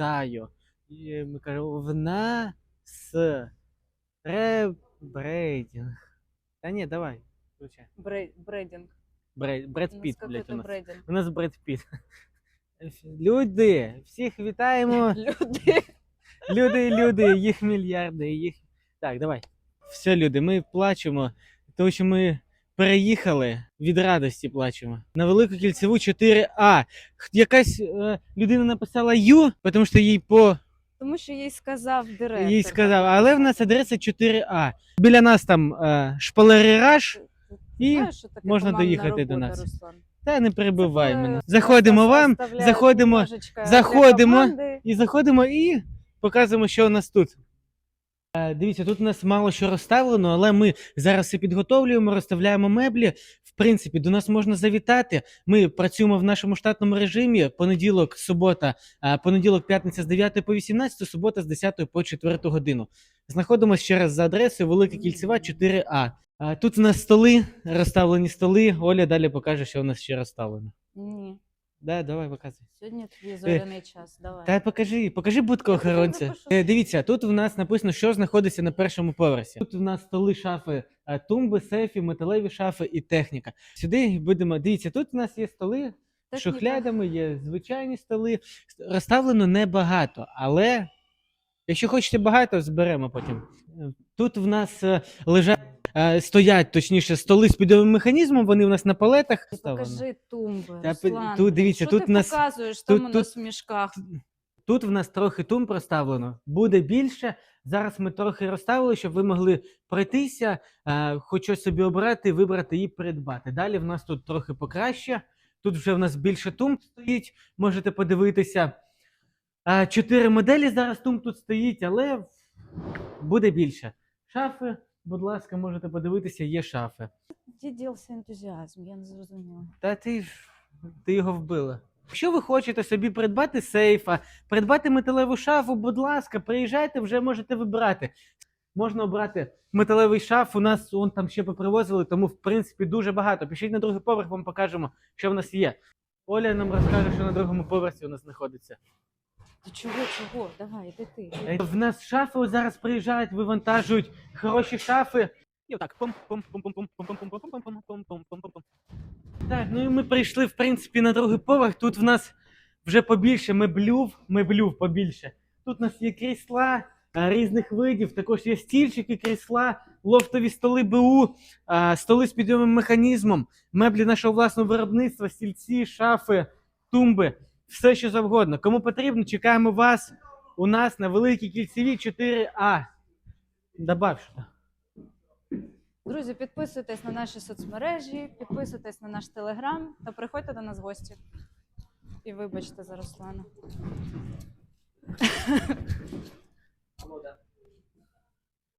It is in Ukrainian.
вітаю. І ми кажемо, в нас ребрейдинг. Та ні, давай. включай. Брей- Брейдинг. Бред нас Піт, блядь, у нас. брейдинг. У нас Бред Піт. Люди, всіх вітаємо. Люди. Люди, люди, їх мільярди, їх. Так, давай. Все, люди, ми плачемо, тому що ми переїхали від радості плачемо. На велику кільцеву 4А. Якась е, людина написала Ю, тому що їй по Тому що їй сказав директор. їй сказав, але в нас адреса 4А. Біля нас там е, шпалерираж, і Знаєш, що таке можна командна доїхати до нас. Руслан? та не перебивай Це мене. Заходимо просто вам, заходимо, для заходимо. команди. І заходимо і показуємо, що у нас тут. Е, Дивіться, тут у нас мало що розставлено, але ми зараз все підготовлюємо, розставляємо меблі. В принципі, до нас можна завітати. Ми працюємо в нашому штатному режимі. Понеділок, субота, е, понеділок, п'ятниця з 9 по 18, субота з 10 по 4 годину. Знаходимося ще раз за адресою Велика Кільцева 4А. Е, Тут у нас столи, розставлені столи. Оля далі покаже, що у нас ще розставлено. Ні. Да, давай показуй. Сьогодні твій зоряний час. Давай. Та покажи, покажи будку охоронця. Е, Дивіться, тут в нас написано, що знаходиться на першому поверсі. Тут в нас столи, шафи, е, тумби, сейфи, металеві шафи і техніка. Сюди будемо. Дивіться, тут у нас є столи з Техніка. шухлядами, є звичайні столи. Розставлено небагато, але якщо хочете багато, зберемо потім. Е, Тут в нас е, лежать. Е, Стоять точніше столи з підйомним механізмом, вони в нас на палетах. Ти. Покажи тумби. Та Руслан. тут дивіться, Що тут ти у нас- показуєш тут- там у нас в мішках? Тут в нас трохи тум проставлено, буде більше. Зараз ми трохи розставили, щоб ви могли пройтися, е, хоч щось собі обрати, вибрати і придбати. Далі в нас тут трохи покраще. Тут вже в нас більше тум стоїть, можете подивитися. Е, Чотири моделі зараз тум тут стоїть, але буде більше. Шафи, будь ласка, можете подивитися, є шафи. Де ділся ентузіазм? Я не зрозуміла. Та ти ж ти його вбила. Якщо ви хочете собі придбати сейфа, придбати металеву шафу, будь ласка, приїжджайте, вже можете вибрати. Можна обрати металевий шаф. У нас он там ще попривозили, тому в принципі дуже багато. Пішіть на другий поверх, вам покажемо, що в нас є. Оля нам розкаже, що на другому поверсі у нас знаходиться. Та чого, чого? Давай, іди ти. Е, В нас шафи зараз приїжджають, вивантажують хороші шафи. І отак. Так, ну і ми прийшли, в принципі, на другий поверх. Тут в нас вже побільше меблюв, меблюв побільше. Тут у нас є крісла а, різних видів, також є стільчики, крісла, лофтові столи БУ, а, столи з підйомним механізмом, меблі нашого власного виробництва, стільці, шафи, тумби, все що завгодно. Кому потрібно, чекаємо вас у нас на великій кільцевій 4А. Добавь що. Друзі, підписуйтесь на наші соцмережі, підписуйтесь на наш телеграм та приходьте до нас в гості. І вибачте за Руслана.